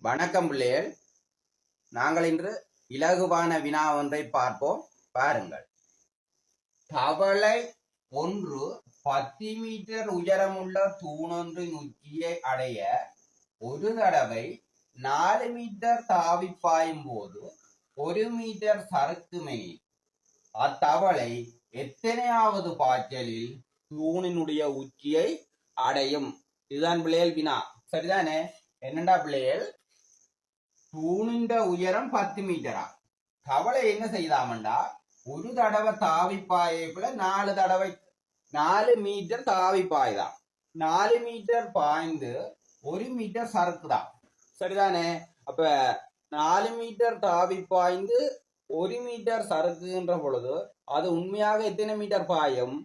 வணக்கம் பிள்ளைகள் நாங்கள் இன்று இலகுவான வினா ஒன்றை பார்ப்போம். பாருங்கள். தவளை ஒன்று பத்து மீட்டர் உயரமுள்ள தூணொன்றின் உச்சியை அடைய ஒரு தடவை நாலு மீட்டர் தாவி பாயும் போது ஒரு மீட்டர் சறுக்குமே அத்தவளை எத்தனையாவது பாய்ச்சலில் தூணினுடைய உச்சியை அடையும். இதுதான் பிள்ளைகள் வினா. சரிதானே? என்னடா பிள்ளைகள்? தூணின்ற உயரம் பத்து மீட்டரா கவலை என்ன செய்தாமண்டா ஒரு தடவை தாவி போல நாலு தடவை நாலு மீட்டர் தாவிப்பாய்தான் நாலு மீட்டர் பாய்ந்து ஒரு மீட்டர் சறுக்குதான் சரிதானே அப்ப நாலு மீட்டர் தாவி பாய்ந்து ஒரு மீட்டர் சறுக்குகின்ற பொழுது அது உண்மையாக எத்தனை மீட்டர் பாயும்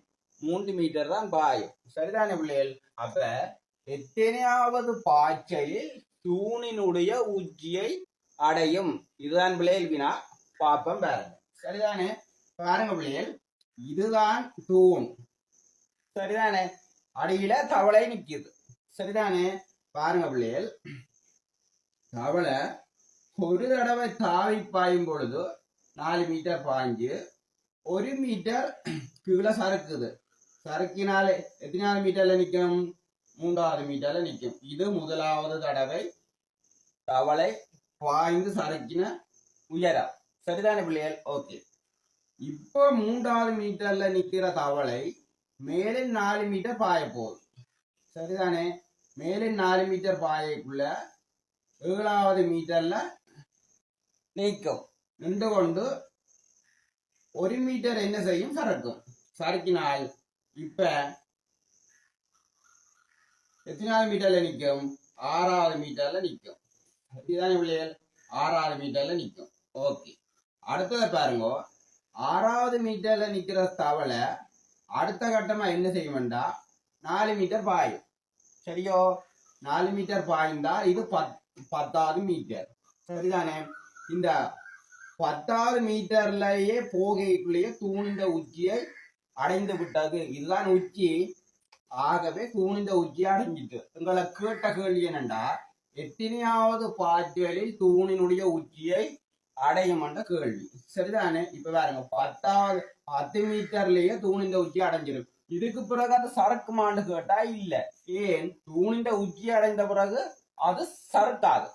மூன்று மீட்டர் தான் பாயும் சரிதானே பிள்ளைகள் அப்ப எத்தனையாவது பாய்ச்சலில் தூணினுடைய உச்சியை அடையும். இதுதான் பிள்ளைகள் வினா பாப்பம் பாருங்க சரிதானே? பாருங்க பிள்ளைகள் இதுதான் தூண். சரிதானே? அடியில தவளை நிக்குது. சரிதானே? பாருங்க பிள்ளைகள் தவளை ஒரு தடவை தாவி பாயும் பொழுது நாலு மீட்டர் பாஞ்சு ஒரு மீட்டர் கீழே சறுக்குது. சறுக்கினாலே எத்தனை மீட்டர்ல நிக்கணும் மூன்றாவது மீட்டர்ல நிற்கும் இது முதலாவது தடவை தவளை பாய்ந்து சறுக்கின உயரம். சரிதான பிள்ளைகள்? ஓகே இப்போ மூன்றாவது மீட்டர்ல நிற்கிற தவளை மேலே நாலு மீட்டர் பாய போகுது. சரிதானே? மேலே நாலு மீட்டர் பாயக்குள்ள ஏழாவது மீட்டர்ல நீக்கும் நின்று கொண்டு ஒரு மீட்டர் என்ன செய்யும்? சறுக்கும். சறுக்கினால் இப்ப எத்தனாவது மீட்டர்ல நிற்கும் ஆறாவது மீட்டர்ல நிற்கும் இதுதானே பிள்ளைகள்? ஆறாவது மீட்டர்ல நிற்கும் ஓகே. அடுத்ததை பாருங்க. ஆறாவது மீட்டர்ல நிக்கிற தவளை அடுத்த கட்டமா என்ன செய்யும்டா நாலு மீட்டர் பாயும். சரியோ? நாலு மீட்டர் பாய்ந்தா இது பத் பத்தாவது மீட்டர். சரிதானே? இந்த பத்தாவது மீட்டர்லயே போகைக்குள்ளேயே தூணிந்த உச்சியை அடைந்து விட்டது. இதுதான் உச்சி. ஆகவே தூணிந்த உச்சி அடைஞ்சிட்டு உங்களை கேட்ட கேள்வி என்னண்டா? எத்தனையாவது பாட்டுகளில் தூணினுடைய உச்சியை அடையும் என்ற கேள்வி. சரிதானே? இப்ப பாருங்க பத்தாவது பத்து மீட்டர்லயே தூணிந்த உச்சி அடைஞ்சிடும் இதுக்கு பிறகு அது சறுக்குமான்னு கேட்டா இல்ல. ஏன்? தூணிந்த உச்சி அடைந்த பிறகு அது சறுக்காது.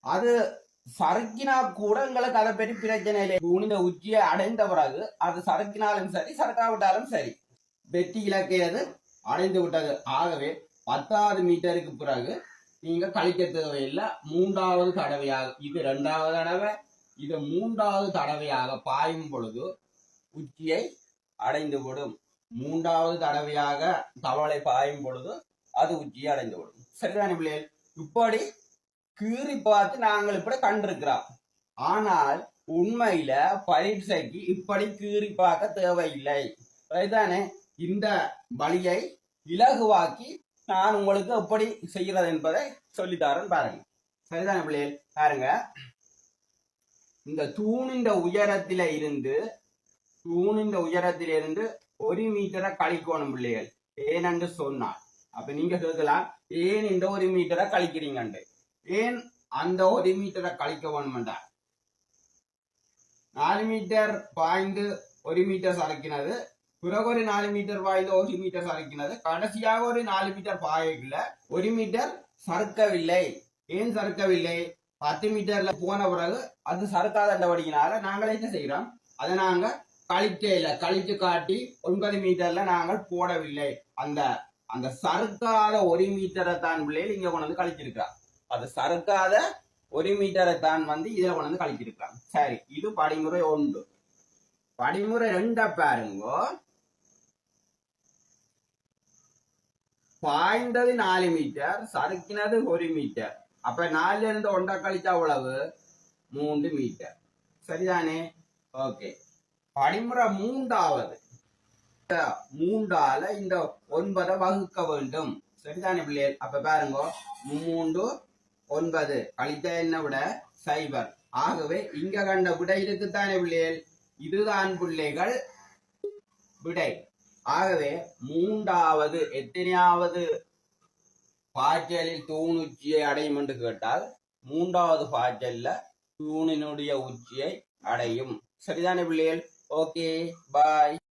அது சறுக்கினா கூட எங்களுக்கு அதை பெரிய பிரச்சனை இல்லை. தூணிந்த உச்சியை அடைந்த பிறகு அது சறுக்கினாலும் சரி சறுக்காவிட்டாலும் சரி. வெற்றி இலக்கையது அடைந்து விட்டது. ஆகவே பத்தாவது மீட்டருக்கு பிறகு நீங்க கழிக்க தேவையில்லை மூன்றாவது தடவையாக இது இரண்டாவது தடவை. இது மூன்றாவது தடவையாக பாயும் பொழுது உச்சியை அடைந்து விடும் மூன்றாவது தடவையாக தவளை பாயும் பொழுது அது உச்சியை அடைந்து விடும் சரிதானே பிள்ளைகள்? இப்படி கீறி பார்த்து நாங்கள் இப்படி கண்டிருக்கிறோம். ஆனால் உண்மையில பரீட்சைக்கு இப்படி கீறி பார்க்க தேவையில்லை. சரிதானே? இந்த வழியை இலகுவாக்கி நான் உங்களுக்கு எப்படி செய்கிறது என்பதை சொல்லித்தாரன் பாருங்க. சரிதான பிள்ளைகள் பாருங்க. இந்த தூணின்ற உயரத்தில இருந்து தூணின்ற உயரத்தில இருந்து ஒரு மீட்டரை கழிக்கணும் பிள்ளைகள் ஏனென்று சொன்னார் அப்ப நீங்க கேட்கலாம் ஏன் இந்த ஒரு மீட்டரை கழிக்கிறீங்கண்டு? ஏன் அந்த ஒரு மீட்டரை கழிக்க வேணுமெண்டா நாலு மீட்டர் பாயிண்ட் ஒரு மீட்டர் சறுக்கினது பிறகு ஒரு நாலு மீட்டர் வாயில ஒரு மீட்டர் சறுக்கினது கடைசியாக ஒரு நாலு மீட்டர் பாயக்குள்ள ஒரு மீட்டர் சறுக்கவில்லை ஏன் சறுக்கவில்லை பத்து மீட்டர்ல போன பிறகு அது சறுக்காத சறுக்காதபடியினால நாங்கள் என்ன செய்யறோம் அதை நாங்க கழிக்கையில கழித்து கழிச்சு காட்டி ஒன்பது மீட்டர்ல நாங்கள் போடவில்லை அந்த அந்த சறுக்காத ஒரு மீட்டரை தான் பிள்ளைகள் இங்க கொண்டு வந்து அது சறுக்காத ஒரு மீட்டரை தான் வந்து இதுல கொண்டு வந்து கழிச்சிருக்கலாம் சரி இது படிமுறை ஒன்று படிமுறை ரெண்ட பாருங்க பாய்ந்தது நாலு மீட்டர் சறுக்கினது ஒரு மீட்டர். அப்ப நாலுல இருந்து ஒன்றை கழிச்சா அவ்வளவு மூன்று மீட்டர். சரிதானே? ஓகே படிமுறை மூன்றாவது. மூன்றால இந்த ஒன்பதை வகுக்க வேண்டும். சரிதானே பிள்ளைகள் அப்ப பாருங்க. மூன்று ஒன்பது. கழித்த என்ன விட? சைபர். ஆகவே இங்க கண்ட விடை இருக்குத்தானே பிள்ளைகள் இதுதான் பிள்ளைகள் விடை. ஆகவே மூன்றாவது எத்தனையாவது பாய்ச்சலில் தூண் உச்சியை அடையும் என்று கேட்டால் மூன்றாவது பாய்ச்சல்ல தூணினுடைய உச்சியை அடையும். சரிதானே பிள்ளைகள்? Okay bye